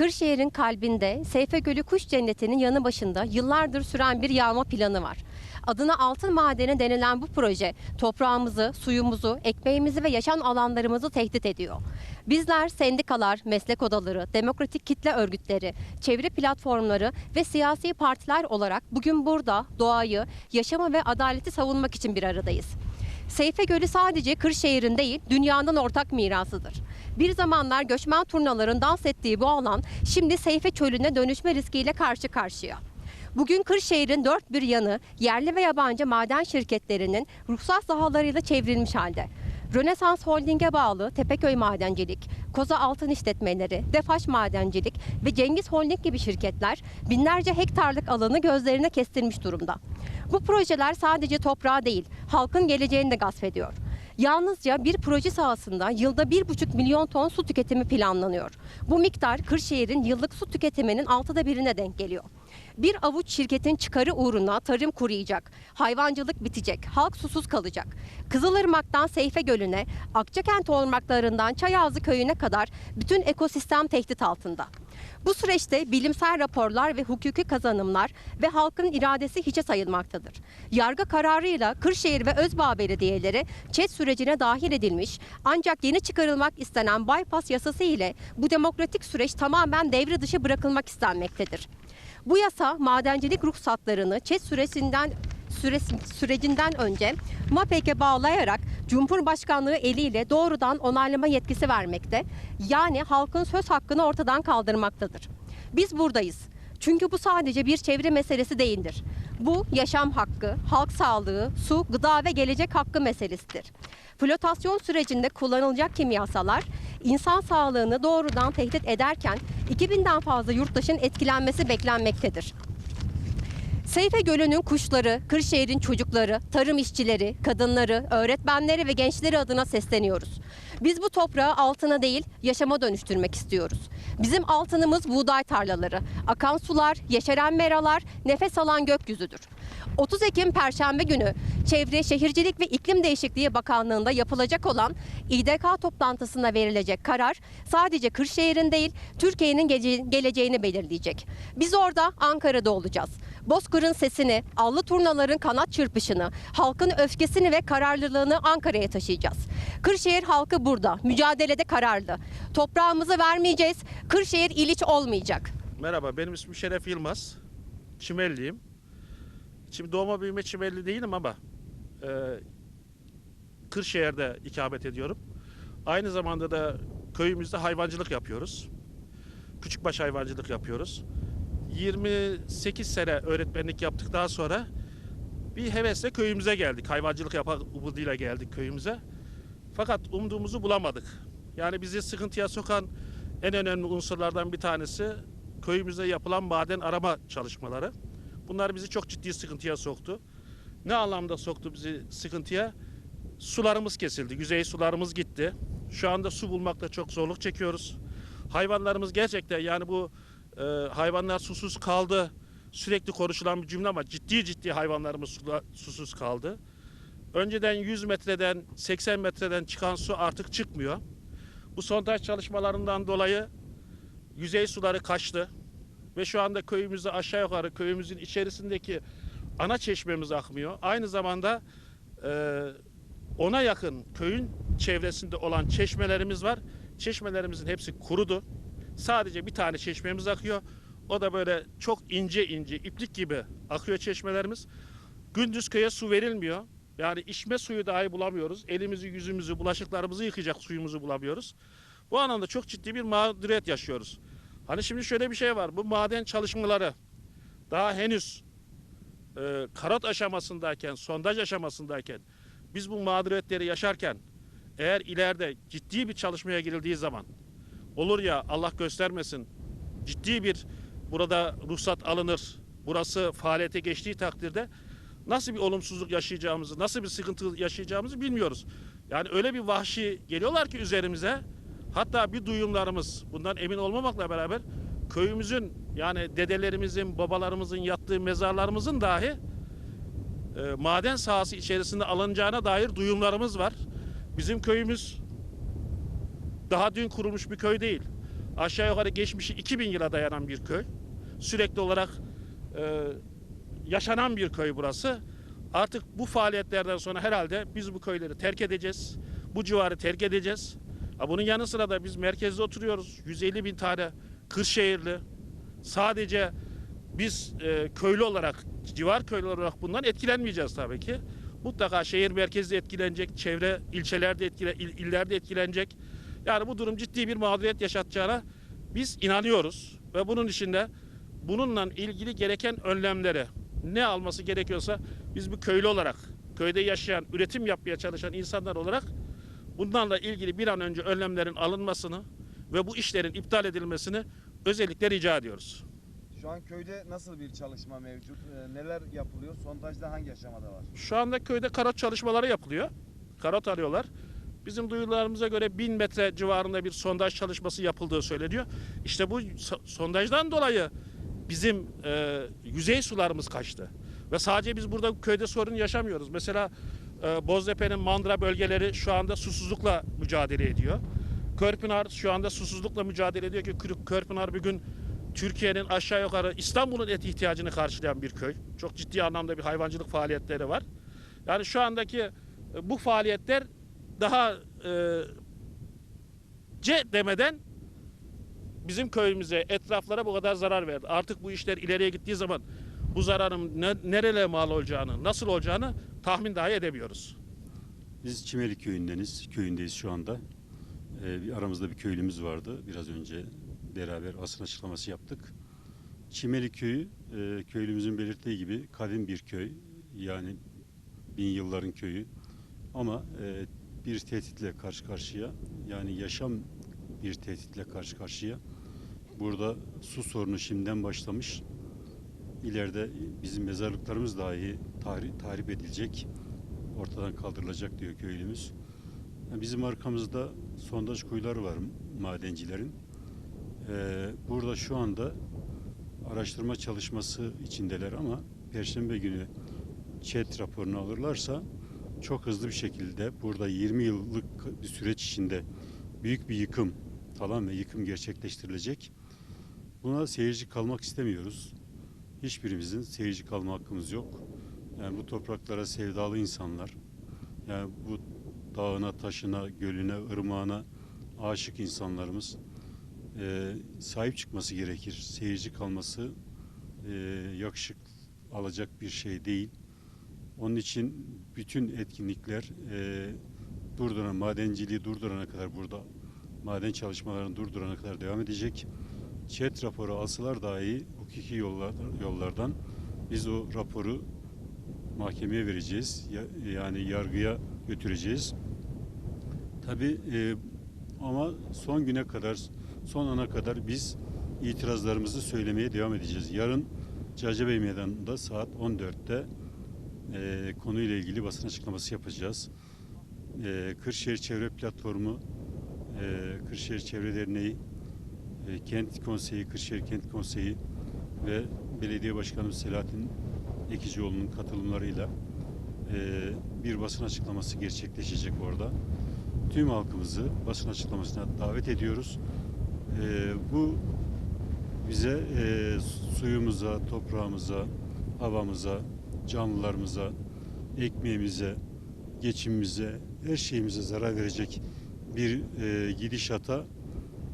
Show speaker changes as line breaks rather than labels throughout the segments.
Kırşehir'in kalbinde Seyfe Gölü Kuş Cenneti'nin yanı başında yıllardır süren bir yağma planı var. Adına altın madeni denilen bu proje toprağımızı, suyumuzu, ekmeğimizi ve yaşam alanlarımızı tehdit ediyor. Bizler sendikalar, meslek odaları, demokratik kitle örgütleri, çevre platformları ve siyasi partiler olarak bugün burada doğayı, yaşamı ve adaleti savunmak için bir aradayız. Seyfe Gölü sadece Kırşehir'in değil, dünyanın ortak mirasıdır. Bir zamanlar göçmen turnaların dans ettiği bu alan şimdi Seyfe Çölü'ne dönüşme riskiyle karşı karşıya. Bugün Kırşehir'in dört bir yanı yerli ve yabancı maden şirketlerinin ruhsat sahalarıyla çevrilmiş halde. Rönesans Holding'e bağlı Tepeköy Madencilik, Koza Altın İşletmeleri, Defaş Madencilik ve Cengiz Holding gibi şirketler binlerce hektarlık alanı gözlerine kestirmiş durumda. Bu projeler sadece toprağı değil, halkın geleceğini de gasp ediyor. Yalnızca bir proje sahasında yılda 1,5 milyon ton su tüketimi planlanıyor. Bu miktar Kırşehir'in yıllık su tüketiminin altıda birine denk geliyor. Bir avuç şirketin çıkarı uğruna tarım kuruyacak, hayvancılık bitecek, halk susuz kalacak. Kızılırmak'tan Seyfe Gölü'ne, Akçakent Ormaklarından Çayazı Köyü'ne kadar bütün ekosistem tehdit altında. Bu süreçte bilimsel raporlar ve hukuki kazanımlar ve halkın iradesi hiçe sayılmaktadır. Yargı kararıyla Kırşehir ve Özbağ belediyeleri ÇED sürecine dahil edilmiş ancak yeni çıkarılmak istenen bypass yasası ile bu demokratik süreç tamamen devre dışı bırakılmak istenmektedir. Bu yasa madencilik ruhsatlarını ÇED süresinden süresi- sürecinden önce MAPEK'e bağlayarak Cumhurbaşkanlığı eliyle doğrudan onaylama yetkisi vermekte. Yani halkın söz hakkını ortadan kaldırmaktadır. Biz buradayız. Çünkü bu sadece bir çevre meselesi değildir. Bu yaşam hakkı, halk sağlığı, su, gıda ve gelecek hakkı meselesidir. Flotasyon sürecinde kullanılacak kimyasalar insan sağlığını doğrudan tehdit ederken 2000'den fazla yurttaşın etkilenmesi beklenmektedir. Seyfe Gölü'nün kuşları, Kırşehir'in çocukları, tarım işçileri, kadınları, öğretmenleri ve gençleri adına sesleniyoruz. Biz bu toprağı altına değil, yaşama dönüştürmek istiyoruz. Bizim altınımız buğday tarlaları, akan sular, yeşeren meralar, nefes alan gökyüzüdür. 30 Ekim Perşembe günü Çevre, Şehircilik ve İklim Değişikliği Bakanlığı'nda yapılacak olan İDK toplantısına verilecek karar sadece Kırşehir'in değil Türkiye'nin geleceğini belirleyecek. Biz orada Ankara'da olacağız. Bozkır'ın sesini, allı turnaların kanat çırpışını, halkın öfkesini ve kararlılığını Ankara'ya taşıyacağız. Kırşehir halkı burada, mücadelede kararlı. Toprağımızı vermeyeceğiz, Kırşehir iliç olmayacak.
Merhaba, benim ismim Şeref Yılmaz. Çimelliyim. Şimdi doğma büyüme Çimelli değilim ama e, Kırşehir'de ikamet ediyorum. Aynı zamanda da köyümüzde hayvancılık yapıyoruz. Küçükbaş hayvancılık yapıyoruz. 28 sene öğretmenlik yaptıktan sonra bir hevesle köyümüze geldik. Hayvancılık yapmak umuduyla geldik köyümüze. Fakat umduğumuzu bulamadık. Yani bizi sıkıntıya sokan en önemli unsurlardan bir tanesi köyümüzde yapılan maden arama çalışmaları. Bunlar bizi çok ciddi sıkıntıya soktu. Ne anlamda soktu bizi sıkıntıya? Sularımız kesildi, yüzey sularımız gitti. Şu anda su bulmakta çok zorluk çekiyoruz. Hayvanlarımız gerçekten yani bu e, hayvanlar susuz kaldı. Sürekli konuşulan bir cümle ama ciddi ciddi hayvanlarımız susuz kaldı. Önceden 100 metreden 80 metreden çıkan su artık çıkmıyor. Bu sondaj çalışmalarından dolayı yüzey suları kaçtı. Ve şu anda köyümüzde aşağı yukarı köyümüzün içerisindeki ana çeşmemiz akmıyor. Aynı zamanda e, ona yakın köyün çevresinde olan çeşmelerimiz var. Çeşmelerimizin hepsi kurudu. Sadece bir tane çeşmemiz akıyor. O da böyle çok ince ince iplik gibi akıyor çeşmelerimiz. Gündüz köye su verilmiyor. Yani içme suyu dahi bulamıyoruz. Elimizi, yüzümüzü, bulaşıklarımızı yıkayacak suyumuzu bulamıyoruz. Bu anlamda çok ciddi bir mağduriyet yaşıyoruz. Hani şimdi şöyle bir şey var. Bu maden çalışmaları daha henüz e, karat aşamasındayken, sondaj aşamasındayken biz bu mağduriyetleri yaşarken eğer ileride ciddi bir çalışmaya girildiği zaman olur ya Allah göstermesin ciddi bir burada ruhsat alınır. Burası faaliyete geçtiği takdirde nasıl bir olumsuzluk yaşayacağımızı, nasıl bir sıkıntı yaşayacağımızı bilmiyoruz. Yani öyle bir vahşi geliyorlar ki üzerimize. Hatta bir duyumlarımız bundan emin olmamakla beraber köyümüzün yani dedelerimizin, babalarımızın yattığı mezarlarımızın dahi e, maden sahası içerisinde alınacağına dair duyumlarımız var. Bizim köyümüz daha dün kurulmuş bir köy değil. Aşağı yukarı geçmişi 2000 yıla dayanan bir köy. Sürekli olarak e, yaşanan bir köy burası. Artık bu faaliyetlerden sonra herhalde biz bu köyleri terk edeceğiz. Bu civarı terk edeceğiz. Ha, bunun yanı sıra da biz merkezde oturuyoruz. 150 bin tane Kırşehirli. Sadece biz e, köylü olarak, civar köylü olarak bundan etkilenmeyeceğiz tabii ki. Mutlaka şehir merkezi etkilenecek, çevre ilçelerde etkile, il, illerde etkilenecek. Yani bu durum ciddi bir mağduriyet yaşatacağına biz inanıyoruz. Ve bunun içinde bununla ilgili gereken önlemleri ne alması gerekiyorsa biz bu köylü olarak, köyde yaşayan, üretim yapmaya çalışan insanlar olarak bunlarla ilgili bir an önce önlemlerin alınmasını ve bu işlerin iptal edilmesini özellikle rica ediyoruz.
Şu an köyde nasıl bir çalışma mevcut? Ee, neler yapılıyor? Sondajda hangi aşamada var?
Şu anda köyde karot çalışmaları yapılıyor. Karot arıyorlar. Bizim duyurularımıza göre 1000 metre civarında bir sondaj çalışması yapıldığı söyleniyor. İşte bu so- sondajdan dolayı bizim e, yüzey sularımız kaçtı. Ve sadece biz burada köyde sorun yaşamıyoruz. Mesela e, Boztepe'nin mandıra bölgeleri şu anda susuzlukla mücadele ediyor. Körpınar şu anda susuzlukla mücadele ediyor ki Körpınar bir gün Türkiye'nin aşağı yukarı İstanbul'un et ihtiyacını karşılayan bir köy. Çok ciddi anlamda bir hayvancılık faaliyetleri var. Yani şu andaki e, bu faaliyetler daha e, C demeden bizim köyümüze, etraflara bu kadar zarar verdi. Artık bu işler ileriye gittiği zaman bu zararın ne, nerelere mal olacağını, nasıl olacağını tahmin dahi edemiyoruz.
Biz Çimeli köyündeniz, köyündeyiz şu anda. Ee, bir aramızda bir köylümüz vardı. Biraz önce beraber asıl açıklaması yaptık. Çimeli köyü, e, köylümüzün belirttiği gibi kadim bir köy. Yani bin yılların köyü. Ama e, bir tehditle karşı karşıya, yani yaşam bir tehditle karşı karşıya. Burada su sorunu şimdiden başlamış. İleride bizim mezarlıklarımız dahi tarih, tahrip edilecek ortadan kaldırılacak diyor köylümüz. Yani Bizim arkamızda sondaj kuyuları var madencilerin. Ee, burada şu anda araştırma çalışması içindeler ama Perşembe günü ÇED raporunu alırlarsa çok hızlı bir şekilde burada 20 yıllık bir süreç içinde büyük bir yıkım falan ve yıkım gerçekleştirilecek. Buna seyirci kalmak istemiyoruz. Hiçbirimizin seyirci kalma hakkımız yok. Yani bu topraklara sevdalı insanlar, yani bu dağına, taşına, gölüne, ırmağına aşık insanlarımız e, sahip çıkması gerekir. Seyirci kalması e, yakışık alacak bir şey değil. Onun için bütün etkinlikler e, durdurana, madenciliği durdurana kadar burada maden çalışmalarını durdurana kadar devam edecek. ÇED raporu alsalar dahi hukuki yollardan, yollardan biz o raporu mahkemeye vereceğiz. Ya- Yani yargıya götüreceğiz. Tabii e, ama son güne kadar, son ana kadar biz itirazlarımızı söylemeye devam edeceğiz. Yarın Cacabey Meydanı'nda saat 14'te e, konuyla ilgili basın açıklaması yapacağız. E, Kırşehir Çevre Platformu, e, Kırşehir Çevre Derneği, e, Kent Konseyi, Kırşehir Kent Konseyi ve Belediye Başkanımız Selahattin Ekicioğlu'nun katılımlarıyla e, bir basın açıklaması gerçekleşecek orada. Tüm halkımızı basın açıklamasına davet ediyoruz. E, bu bize e, suyumuza, toprağımıza, havamıza, canlılarımıza, ekmeğimize, geçimimize, her şeyimize zarar verecek bir e, gidişata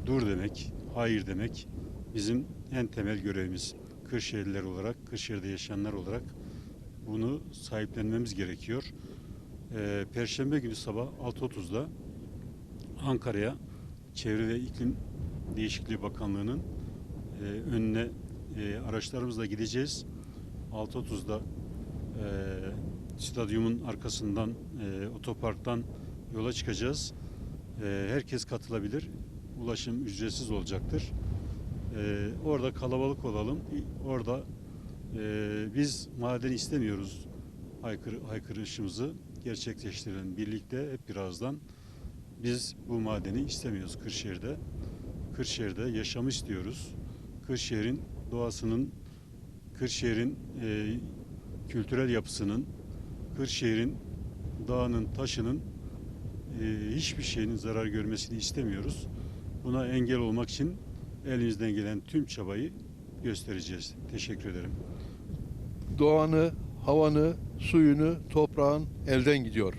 dur demek, hayır demek bizim en temel görevimiz. Kırşehirliler olarak, Kırşehir'de yaşayanlar olarak bunu sahiplenmemiz gerekiyor. E, Perşembe günü sabah 6.30'da Ankara'ya Çevre ve İklim Değişikliği Bakanlığı'nın e, önüne e, araçlarımızla gideceğiz. 6.30'da e, stadyumun arkasından e, otoparktan yola çıkacağız. E, herkes katılabilir. Ulaşım ücretsiz olacaktır. E, orada kalabalık olalım. Orada e, biz maden istemiyoruz. Haykır, haykırışımızı gerçekleştirelim. Birlikte hep birazdan biz bu madeni istemiyoruz Kırşehir'de. Kırşehir'de yaşamı istiyoruz. Kırşehir'in doğasının, Kırşehir'in e, kültürel yapısının, Kırşehir'in dağının, taşının e, hiçbir şeyinin zarar görmesini istemiyoruz. Buna engel olmak için elimizden gelen tüm çabayı göstereceğiz. Teşekkür ederim.
doğanı, havanı, suyunu, toprağın elden gidiyor.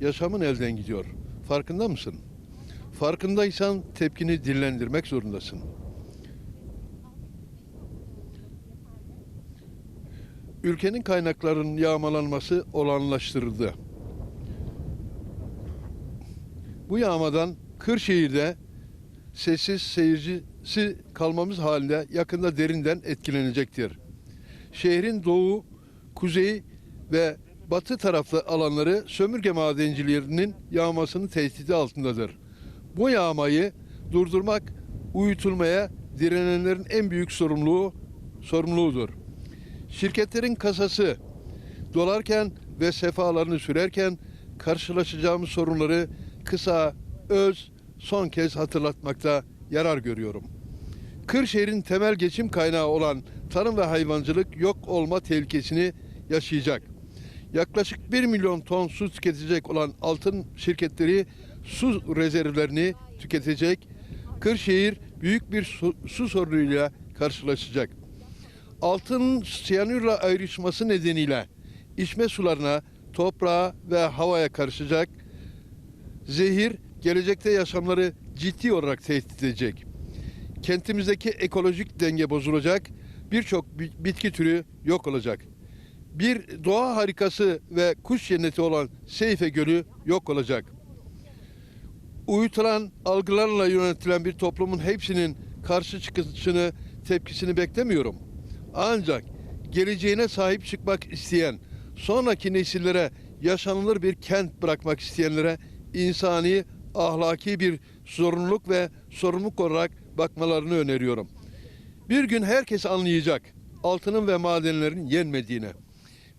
Yaşamın elden gidiyor. Farkında mısın? Farkındaysan tepkini dillendirmek zorundasın. Ülkenin kaynaklarının yağmalanması olanlaştırıldı. Bu yağmadan Kırşehir'de sessiz seyircisi kalmamız halinde yakında derinden etkilenecektir şehrin doğu, kuzey ve batı taraflı alanları sömürge madencilerinin yağmasının tehdidi altındadır. Bu yağmayı durdurmak, uyutulmaya direnenlerin en büyük sorumluluğu sorumluluğudur. Şirketlerin kasası dolarken ve sefalarını sürerken karşılaşacağımız sorunları kısa, öz, son kez hatırlatmakta yarar görüyorum. Kırşehir'in temel geçim kaynağı olan tarım ve hayvancılık yok olma tehlikesini yaşayacak. Yaklaşık 1 milyon ton su tüketecek olan altın şirketleri su rezervlerini tüketecek. Kırşehir büyük bir su, su sorunuyla karşılaşacak. Altın siyanürle ayrışması nedeniyle içme sularına, toprağa ve havaya karışacak. Zehir gelecekte yaşamları ciddi olarak tehdit edecek kentimizdeki ekolojik denge bozulacak, birçok bi- bitki türü yok olacak. Bir doğa harikası ve kuş cenneti olan Seyfe Gölü yok olacak. Uyutulan algılarla yönetilen bir toplumun hepsinin karşı çıkışını, tepkisini beklemiyorum. Ancak geleceğine sahip çıkmak isteyen, sonraki nesillere yaşanılır bir kent bırakmak isteyenlere insani, ahlaki bir zorunluluk ve sorumluluk olarak bakmalarını öneriyorum. Bir gün herkes anlayacak altının ve madenlerin yenmediğini.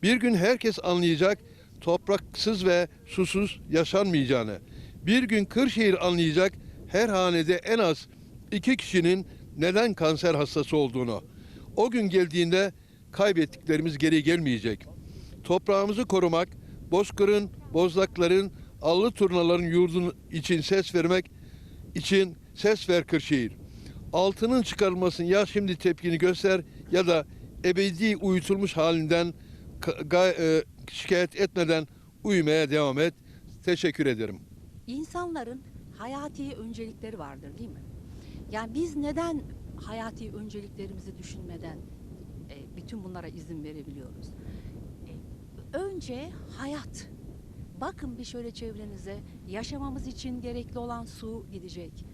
Bir gün herkes anlayacak topraksız ve susuz yaşanmayacağını. Bir gün Kırşehir anlayacak her hanede en az iki kişinin neden kanser hastası olduğunu. O gün geldiğinde kaybettiklerimiz geri gelmeyecek. Toprağımızı korumak, bozkırın, bozlakların, allı turnaların yurdun için ses vermek için ses ver Kırşehir. Altının çıkarılmasın ya şimdi tepkini göster ya da ebedi uyutulmuş halinden e, şikayet etmeden uyumaya devam et. Teşekkür ederim.
İnsanların hayati öncelikleri vardır değil mi? Yani biz neden hayati önceliklerimizi düşünmeden e, bütün bunlara izin verebiliyoruz? E, önce hayat. Bakın bir şöyle çevrenize yaşamamız için gerekli olan su gidecek.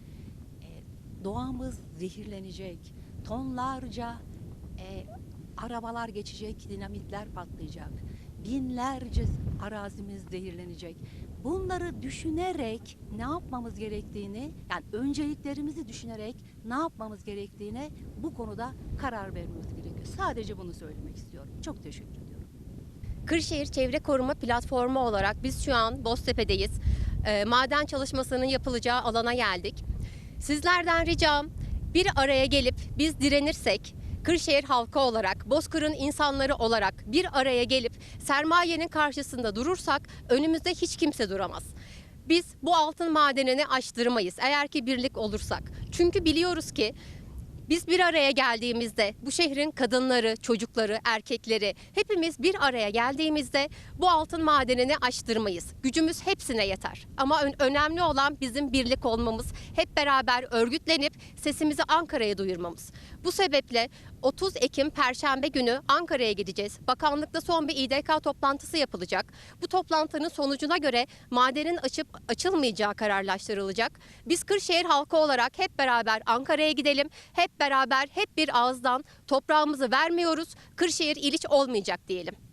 E, doğamız zehirlenecek. Tonlarca e, arabalar geçecek, dinamitler patlayacak. Binlerce arazimiz zehirlenecek. Bunları düşünerek ne yapmamız gerektiğini, yani önceliklerimizi düşünerek ne yapmamız gerektiğine bu konuda karar vermemiz gerekiyor. Sadece bunu söylemek istiyorum. Çok teşekkür ediyorum.
Kırşehir Çevre Koruma Platformu olarak biz şu an Boztepe'deyiz. Ee, maden çalışmasının yapılacağı alana geldik. Sizlerden ricam bir araya gelip biz direnirsek Kırşehir halkı olarak, Bozkır'ın insanları olarak bir araya gelip sermayenin karşısında durursak önümüzde hiç kimse duramaz. Biz bu altın madenini açtırmayız eğer ki birlik olursak. Çünkü biliyoruz ki biz bir araya geldiğimizde bu şehrin kadınları, çocukları, erkekleri hepimiz bir araya geldiğimizde bu altın madenini açtırmayız. Gücümüz hepsine yeter. Ama ön- önemli olan bizim birlik olmamız, hep beraber örgütlenip sesimizi Ankara'ya duyurmamız. Bu sebeple 30 Ekim Perşembe günü Ankara'ya gideceğiz. Bakanlıkta son bir İDK toplantısı yapılacak. Bu toplantının sonucuna göre madenin açıp açılmayacağı kararlaştırılacak. Biz Kırşehir halkı olarak hep beraber Ankara'ya gidelim. Hep beraber hep bir ağızdan toprağımızı vermiyoruz. Kırşehir iliç olmayacak diyelim.